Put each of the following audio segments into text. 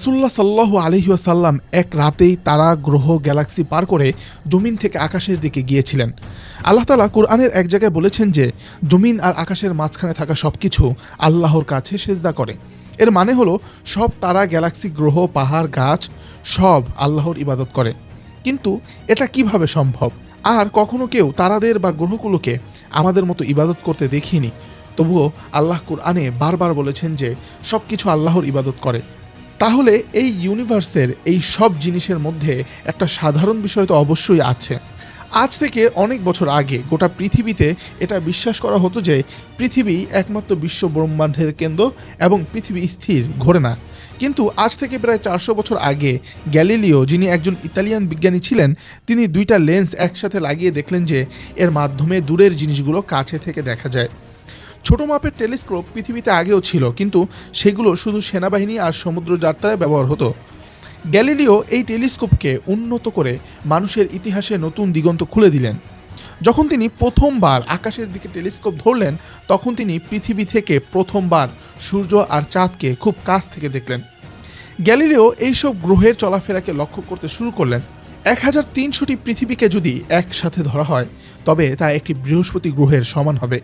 সুল্লাহ সাল্লাহ আলহিউসাল্লাম এক রাতেই তারা গ্রহ গ্যালাক্সি পার করে জমিন থেকে আকাশের দিকে গিয়েছিলেন। আল্লাহ তালা কোরআনের এক জায়গায় বলেছেন যে, জমিন আর আকাশের মাঝখানে থাকা সব কিছু আল্লাহর কাছে সেজদা করে। এর মানে হলো, সব তারা গ্যালাক্সি গ্রহ, পাহাড়, গাছ, সব আল্লাহর ইবাদত করে। কিন্তু এটা কীভাবে সম্ভব? আর কখনো কেউ তারাদের বা গ্রহগুলোকে আমাদের মতো ইবাদত করতে দেখিনি। তবুও আল্লাহ কুরআনে বারবার বলেছেন যে সব কিছু আল্লাহর ইবাদত করে। তাহলে এই ইউনিভার্সের এই সব জিনিসের মধ্যে একটা সাধারণ বিষয় তো অবশ্যই আছে। আজ থেকে অনেক বছর আগে গোটা পৃথিবীতে এটা বিশ্বাস করা হতো যে পৃথিবী একমাত্র বিশ্ব ব্রহ্মাণ্ডের কেন্দ্র এবং পৃথিবী স্থির, ঘোরে না। কিন্তু আজ থেকে প্রায় চারশো বছর আগে গ্যালিলিও, যিনি একজন ইতালিয়ান বিজ্ঞানী ছিলেন, তিনি দুইটা লেন্স একসাথে লাগিয়ে দেখলেন যে এর মাধ্যমে দূরের জিনিসগুলো কাছে থেকে দেখা যায়। ছোট মাপের টেলিস্কোপ পৃথিবীতে আগেও ছিল, কিন্তু সেগুলো শুধু সেনাবাহিনী আর সমুদ্র যাত্রায় ব্যবহার হতো। গ্যালিলিও এই টেলিস্কোপকে উন্নত করে মানুষের ইতিহাসে নতুন দিগন্ত খুলে দিলেন। যখন তিনি প্রথমবার আকাশের দিকে টেলিস্কোপ ধরলেন, তখন তিনি পৃথিবী থেকে প্রথমবার সূর্য আর চাঁদকে খুব কাছ থেকে দেখলেন। গ্যালিলিও এইসব গ্রহের চলাফেরাকে লক্ষ্য করতে শুরু করলেন। এক হাজার তিনশোটি পৃথিবীকে যদি একসাথে ধরা হয়, তবে তা একটি বৃহস্পতি গ্রহের সমান হবে।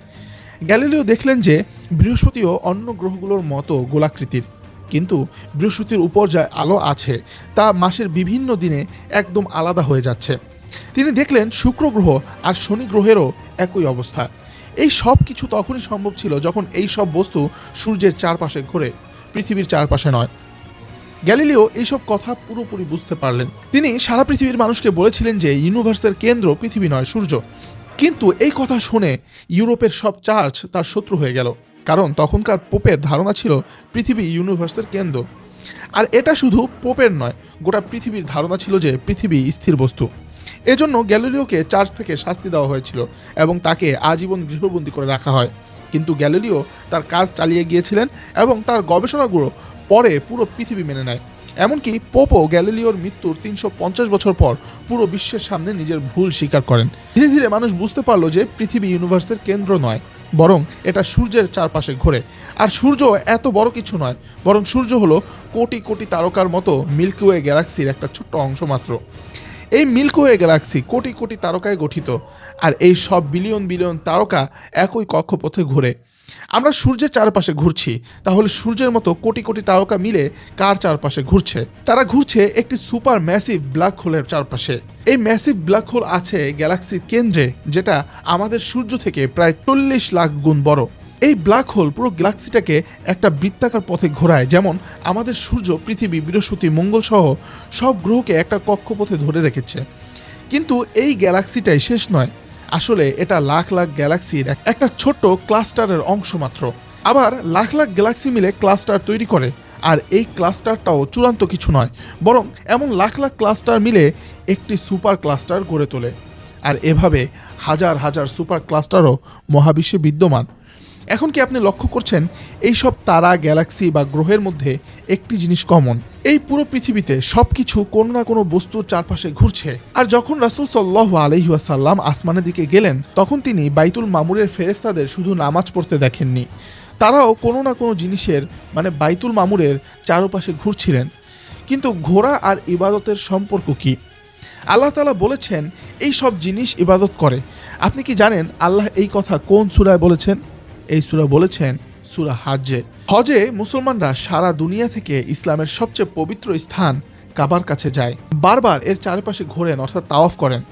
গ্যালিলিও দেখলেন যে বৃহস্পতিও অন্য গ্রহগুলোর মতো গোলাকৃতির। কিন্তু বৃহস্পতির উপর যা আলো আছে, তা মাসের বিভিন্ন দিনে একদম আলাদা হয়ে যাচ্ছে। তিনি দেখলেন শুক্র গ্রহ আর শনি গ্রহেরও একই অবস্থা। এই সব কিছু তখনই সম্ভব ছিল যখন এই সব বস্তু সূর্যের চারপাশে ঘোরে, পৃথিবীর চারপাশে নয়। গ্যালিলিও এইসব কথা পুরোপুরি বুঝতে পারলেন। তিনি সারা পৃথিবীর মানুষকে বলেছিলেন যে ইউনিভার্সের কেন্দ্র পৃথিবী নয়, সূর্য। কিন্তু এই কথা শুনে ইউরোপের সব চার্চ তার শত্রু হয়ে গেল, কারণ তখনকার পোপের ধারণা ছিল পৃথিবী ইউনিভার্সের কেন্দ্র। আর এটা শুধু পোপের নয়, গোটা পৃথিবীর ধারণা ছিল যে পৃথিবী স্থির বস্তু। এজন্য গ্যালিলিওকে চার্চ থেকে শাস্তি দেওয়া হয়েছিল এবং তাকে আজীবন গৃহবন্দী করে রাখা হয়। কিন্তু গ্যালিলিও তার কাজ চালিয়ে গিয়েছিলেন এবং তার গবেষণাগুলো পরে পুরো পৃথিবী মেনে নেয়। এমনকি পোপো গ্যালিলিওর মৃত্যুর তিনশো পঞ্চাশ বছর পর পুরো বিশ্বের সামনে নিজের ভুল স্বীকার করেন। ধীরে ধীরে মানুষ বুঝতে পারল যে পৃথিবী ইউনিভার্সের কেন্দ্র নয়, বরং এটা সূর্যের চারপাশে ঘোরে। আর সূর্য এত বড় কিছু নয়, বরং সূর্য হলো কোটি কোটি তারকার মতো মিল্কিওয়ে গ্যালাক্সির একটা ছোট্ট অংশ মাত্র। এই মিল্কওয়ে গ্যালাক্সি কোটি কোটি তারকায় গঠিত, আর এই সব বিলিয়ন বিলিয়ন তারকা একই কক্ষপথে ঘোরে। আমরা সূর্যের চারপাশে ঘুরছি, তাহলে সূর্যের মতো কোটি কোটি তারকা মিলে কার চারপাশে ঘুরছে? তারা ঘুরছে একটি সুপার ম্যাসিভ ব্ল্যাক হোলের চারপাশে। এই ম্যাসিভ ব্ল্যাক হোল আছে গ্যালাক্সির কেন্দ্রে, যেটা আমাদের সূর্য থেকে প্রায় চল্লিশ লাখ গুণ বড়। এই ব্ল্যাক হোল পুরো গ্যালাক্সিটাকে একটা বৃত্তাকার পথে ঘোরায়, যেমন আমাদের সূর্য, পৃথিবী, বৃহস্পতি মঙ্গল সহ সব গ্রহকে একটা কক্ষপথে ধরে রেখেছে। কিন্তু এই গ্যালাক্সিটাই শেষ নয়। আসলে এটা লাখ লাখ গ্যালাক্সির একটা ছোট্ট ক্লাস্টারের অংশ মাত্র। আবার লাখ লাখ গ্যালাক্সি মিলে ক্লাস্টার তৈরি করে। আর এই ক্লাস্টারটাও চূড়ান্ত কিছু নয়, বরং এমন লাখ লাখ ক্লাস্টার মিলে একটি সুপার ক্লাস্টার গড়ে তোলে। আর এভাবে হাজার হাজার সুপার ক্লাস্টারও মহাবিশ্বে বিদ্যমান। এখন কি আপনি লক্ষ্য করছেন এই সব তারা, গ্যালাক্সি বা গ্রহের মধ্যে একটি জিনিস কমন? এই পুরো পৃথিবীতে সব কিছু কোনো না কোনো বস্তুর চারপাশে ঘুরছে। আর যখন রাসুল সাল্লাহ আলহিহাসাল্লাম আসমানের দিকে গেলেন, তখন তিনি বাইতুল মামুরের ফেরেস্তাদের শুধু নামাজ পড়তে দেখেননি। তারাও কোনো না কোনো জিনিসের মানে বাইতুল মামুরের চারপাশে ঘুরছিলেন। কিন্তু ঘোড়া আর ইবাদতের সম্পর্ক কি? আল্লাহ তালা বলেছেন, এই সব জিনিস ইবাদত করে। আপনি কি জানেন আল্লাহ এই কথা কোন সুরায় বলেছেন? এই সুরা বলেছেন সুরা হাজ্জে। হজে মুসলমানরা সারা দুনিয়া থেকে ইসলামের সবচেয়ে পবিত্র স্থান কাবার কাছে যায়। বারবার এর চারপাশে ঘোরেন, অর্থাৎ তাওয়াফ করেন।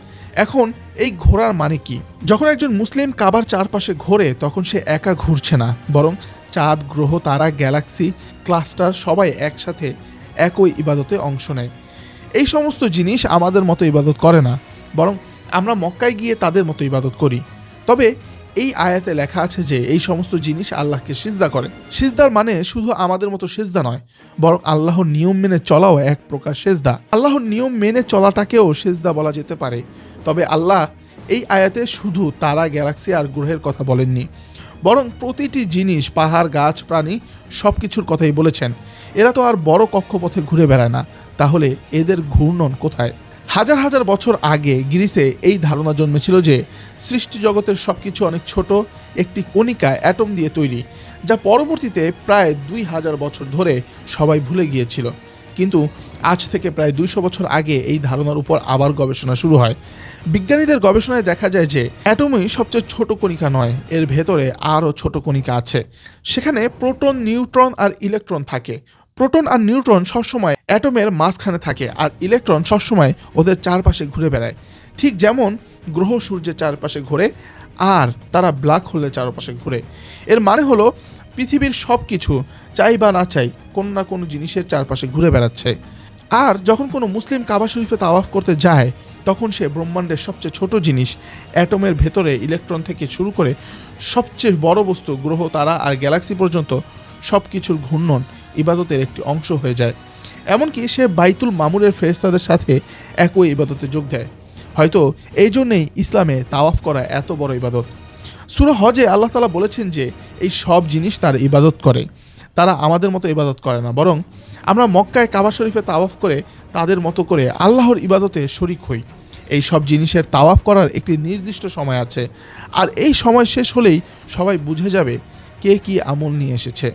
এখন এই ঘোরার মানে কি? যখন একজন মুসলিম কাবার চারপাশে ঘোরে, তখন সে একা ঘুরছে না, বরং চাঁদ, গ্রহ, তারা, গ্যালাক্সি, ক্লাস্টার সবাই একসাথে একই ইবাদতে অংশ নেয়। এই সমস্ত জিনিস আমাদের মতো ইবাদত করে না, বরং আমরা মক্কায় গিয়ে তাদের মতো ইবাদত করি। তবে এই আয়াতে লেখা আছে যে এই সমস্ত জিনিস আল্লাহকে সিজদা করে সিজদার মানে শুধু আমাদের মতো সেজদা নয়, বরং আল্লাহর নিয়ম মেনে চলাও এক প্রকার সেজদা। আল্লাহর নিয়ম মেনে চলাটাকেও সেজদা বলা যেতে পারে। তবে আল্লাহ এই আয়াতে শুধু তারা, গ্যালাক্সি আর গ্রহের কথা বলেননি, বরং প্রতিটি জিনিস, পাহাড়, গাছ, প্রাণী সব কিছুর কথাই বলেছেন। এরা তো আর বড় কক্ষপথে ঘুরে বেড়ায় না। তাহলে এদের ঘূর্ণন কোথায়? হাজার হাজার বছর আগে গ্রিসে এই ধারণা জন্মেছিল যে সৃষ্টি জগতের সবকিছু অনেক ছোট, একটি কণিকা, অ্যাটম দিয়ে তৈরি, যা পরবর্তীতে প্রায় দুই হাজার বছর ধরে সবাই ভুলে গিয়েছিল। কিন্তু আজ থেকে প্রায় দুইশো বছর আগে এই ধারণার উপর আবার গবেষণা শুরু হয়। বিজ্ঞানীদের গবেষণায় দেখা যায় যে অ্যাটমই সবচেয়ে ছোট কণিকা নয়, এর ভেতরে আরও ছোট কণিকা আছে। সেখানে প্রোটন, নিউট্রন আর ইলেকট্রন থাকে। প্রোটন আর নিউট্রন সবসময় অ্যাটমের মাঝখানে থাকে আর ইলেকট্রন সবসময় ওদের চারপাশে ঘুরে বেড়ায়। ঠিক যেমন গ্রহ সূর্যের চারপাশে ঘোরে আর তারা ব্ল্যাক হোলের চারপাশে ঘুরে। এর মানে হলো পৃথিবীর সব কিছু চাই বা না চাই কোনো না কোনো জিনিসের চারপাশে ঘুরে বেড়াচ্ছে। আর যখন কোনো মুসলিম কাবা শরীফে তাওয়াফ করতে যায়, তখন সে ব্রহ্মাণ্ডের সবচেয়ে ছোট জিনিস অ্যাটমের ভেতরে ইলেকট্রন থেকে শুরু করে সবচেয়ে বড় বস্তু, গ্রহ, তারা আর গ্যালাক্সি পর্যন্ত সব কিছুর ঘূর্ণন ইবাদতের একটি অংশ হয়ে যায়। এমনকি সে বাইতুল মামুরের ফেরেস্তাদের সাথে একই ইবাদতে যোগ দেয়। হয়তো এই জন্যেই ইসলামে তাওয়াফ করা এত বড় ইবাদত। সুরা হজে আল্লাহ তালা বলেছেন যে, এই সব জিনিস তার ইবাদত করে। তারা আমাদের মতো ইবাদত করে না, বরং আমরা মক্কায় কাবা শরীফে তাওয়াফ করে তাদের মতো করে আল্লাহর ইবাদতে শরিক হই। এই সব জিনিসের তাওয়াফ করার একটি নির্দিষ্ট সময় আছে। আর এই সময় শেষ হলেই সবাই বুঝে যাবে কে কি আমল নিয়ে এসেছে।